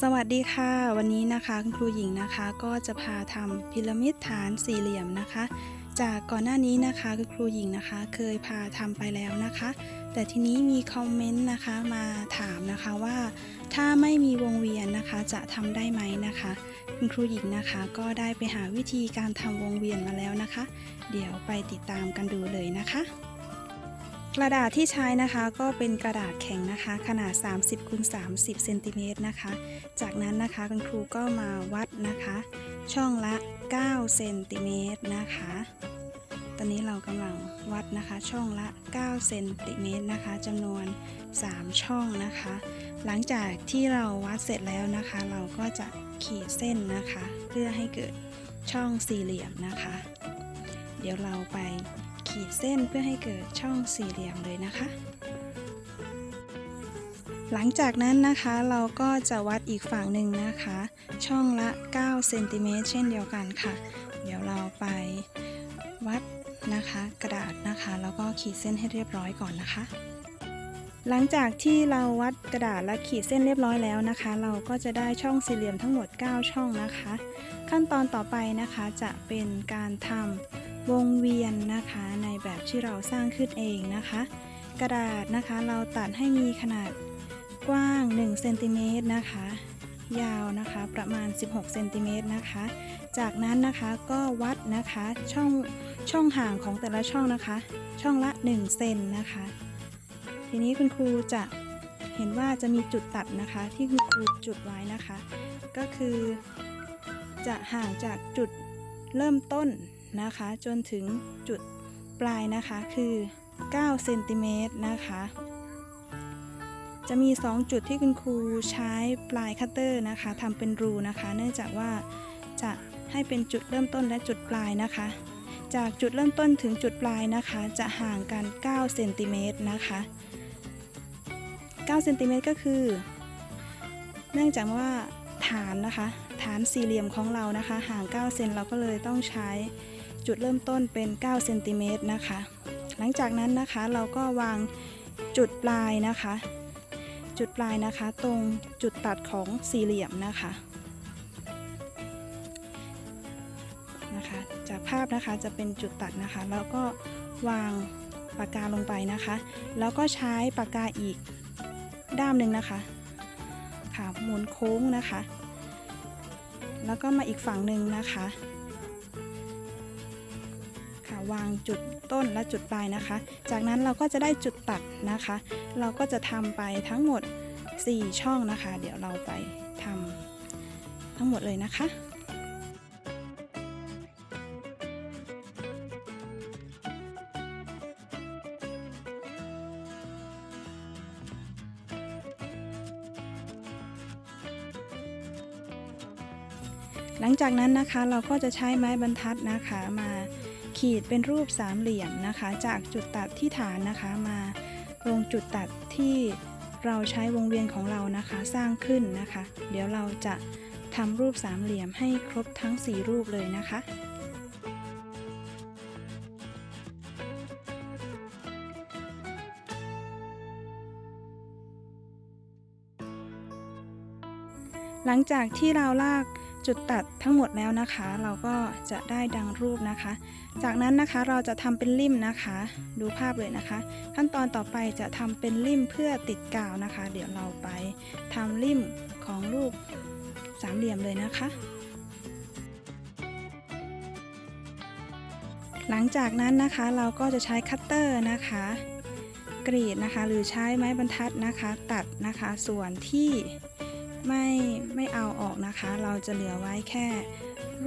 สวัสดีค่ะ วันนี้นะคะคุณครูหญิงนะคะก็จะพาทำพีระมิดฐานสี่เหลี่ยมนะคะ จากก่อนหน้านี้นะคะคุณครูหญิงนะคะ เคยพาทำไปแล้วนะคะ แต่ทีนี้มีคอมเมนต์นะคะมาถามนะคะว่า ถ้าไม่มีวงเวียนนะคะจะทำได้ไหมนะคะคุณครูหญิงนะคะก็ได้ไปหาวิธีการทำวงเวียนมาแล้วนะคะ เดี๋ยวไปติดตามกันดูเลยนะคะ กระดาษที่ใช้นะคะก็เป็นกระดาษแข็งนะคะ ขนาด 30คูณ30เซนติเมตรนะคะ จากนั้นนะคะคุณครูก็มาวัดนะคะ ช่องละ9เซนติเมตรนะคะ ตอนนี้เรากำลังวัดนะคะช่องละ9เซนติเมตรนะคะจำนวน 3 ช่องนะคะ หลังจากที่เราวัดเสร็จแล้วนะคะ เราก็จะขีดเส้นนะคะ เพื่อให้เกิดช่องสี่เหลี่ยมนะคะ เดี๋ยวเราไป ขีดเส้นเพื่อให้เกิดช่องสี่เหลี่ยมเลยนะคะ หลังจากนั้นนะคะเราก็จะวัดอีกฝั่งหนึ่งนะคะ ช่องละ9เซนติเมตรเช่นเดียวกันค่ะ เดี๋ยวเราไปวัดนะคะกระดาษนะคะ แล้วก็ขีดเส้นให้เรียบร้อยก่อนนะคะ หลังจากที่เราวัดกระดาษและขีดเส้นเรียบร้อยแล้วนะคะ เราก็จะได้ช่องสี่เหลี่ยมทั้งหมด 9 ช่องนะคะ ขั้นตอนต่อไปนะคะจะเป็นการทำ วงเวียนนะคะในแบบที่เราสร้างขึ้นเองนะคะ กระดาษนะคะเราตัดให้มีขนาดกว้าง1เซนติเมตรนะคะ ยาวนะคะประมาณ 16เซนติเมตรนะคะ จากนั้นนะคะก็วัดนะคะช่องช่องห่างของแต่ละช่องนะคะ ช่องละ 1 เซนนะคะ ทีนี้คุณครูจะเห็นว่าจะมีจุดตัดนะคะ ที่คุณครูจุดไว้นะคะ ก็คือ จะห่างจากจุดเริ่มต้น นะคะ จนถึงจุดปลายนะคะคือ9เซนติเมตรนะคะ จะมี 2 จุดที่คุณครูใช้ปลายคัตเตอร์นะคะทำเป็นรูนะคะ เนื่องจากว่าจะให้เป็นจุดเริ่มต้นและจุดปลายนะคะ จากจุดเริ่มต้นถึงจุดปลายนะคะ จะห่างกัน9เซนติเมตรนะคะ9เซนติเมตรก็คือ เนื่องจากว่าฐานนะคะ ฐานสี่เหลี่ยมของเรานะคะ ห่าง 9 เซนเราก็เลยต้องใช้ จุดเริ่มต้นเป็น9เซนติเมตรนะคะ หลังจากนั้นนะคะเราก็วางจุดปลายนะคะ จุดปลายนะคะ ตรงจุดตัดของสี่เหลี่ยมนะคะนะคะ จากภาพนะคะจะเป็นจุดตัดนะคะ แล้วก็วางปากกาลงไปนะคะ แล้วก็ใช้ปากกาอีกด้ามหนึ่งนะคะค่ะหมุนโค้งนะคะ แล้วก็มาอีกฝั่งหนึ่งนะคะ วางจุดต้นและจุดปลายนะคะ จากนั้นเราก็จะได้จุดตัดนะคะ เราก็จะทำไปทั้งหมด 4 ช่องนะคะ เดี๋ยวเราไปทำทั้งหมดเลยนะคะหลังจากนั้นนะคะเราก็จะใช้ไม้บรรทัดนะคะมา ขีดเป็นรูปสามเหลี่ยมนะคะ จากจุดตัดที่ฐานนะคะมาลงจุดตัดที่เราใช้วงเวียนของเรานะคะสร้างขึ้นนะคะ เดี๋ยวเราจะทำรูปสามเหลี่ยมให้ครบทั้ง 4 รูปเลยนะคะหลังจากที่เราลาก จุดตัดทั้งหมดแล้วนะคะ เราก็จะได้ดังรูปนะคะ จากนั้นนะคะเราจะทำเป็นลิ่มนะคะ ดูภาพเลยนะคะ ขั้นตอนต่อไปจะทำเป็นลิ่มเพื่อติดกาวนะคะ เดี๋ยวเราไปทำลิ่มของรูปสามเหลี่ยมเลยนะคะ หลังจากนั้นนะคะเราก็จะใช้คัตเตอร์นะคะกรีดนะคะ หรือใช้ไม้บรรทัดนะคะ ตัดนะคะส่วนที่ ไม่ไม่เอาออกนะคะ เราจะเหลือไว้แค่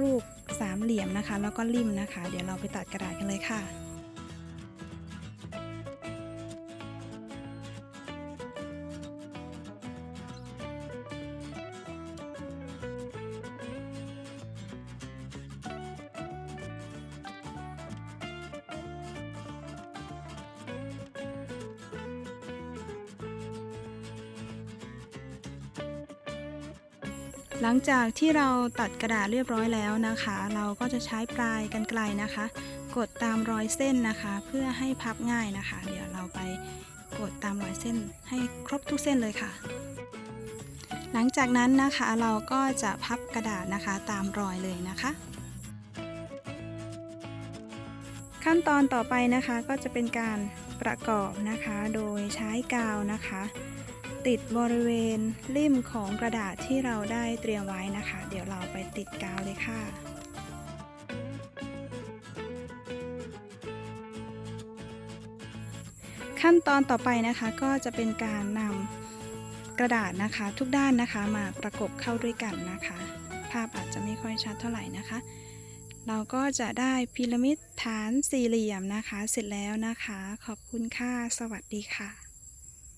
รูปสามเหลี่ยมนะคะ แล้วก็ริมนะคะ เดี๋ยวเราไปตัดกระดาษกันเลยค่ะ หลังจากที่เราตัดกระดาษเรียบร้อยแล้วนะคะ เราก็จะใช้ปลายกันไกลนะคะ กดตามรอยเส้นนะคะ เพื่อให้พับง่ายนะคะ เดี๋ยวเราไปกดตามรอยเส้นให้ครบทุกเส้นเลยค่ะ หลังจากนั้นนะคะเราก็จะพับกระดาษนะคะตามรอยเลยนะคะ ขั้นตอนต่อไปนะคะก็จะเป็นการประกอบนะคะ โดยใช้กาวนะคะ ติดบริเวณริมของกระดาษที่เราได้เตรียมไว้นะคะ เดี๋ยวเราไปติดกาวเลยค่ะขั้นตอนต่อไปนะคะก็จะเป็นการนำกระดาษนะคะ ทุกด้านนะคะมาประกบเข้าด้วยกันนะคะ ภาพอาจจะไม่ค่อยชัดเท่าไหร่นะคะ เราก็จะได้พีระมิดฐานสี่เหลี่ยมนะคะ เสร็จแล้วนะคะ ขอบคุณค่ะ สวัสดีค่ะ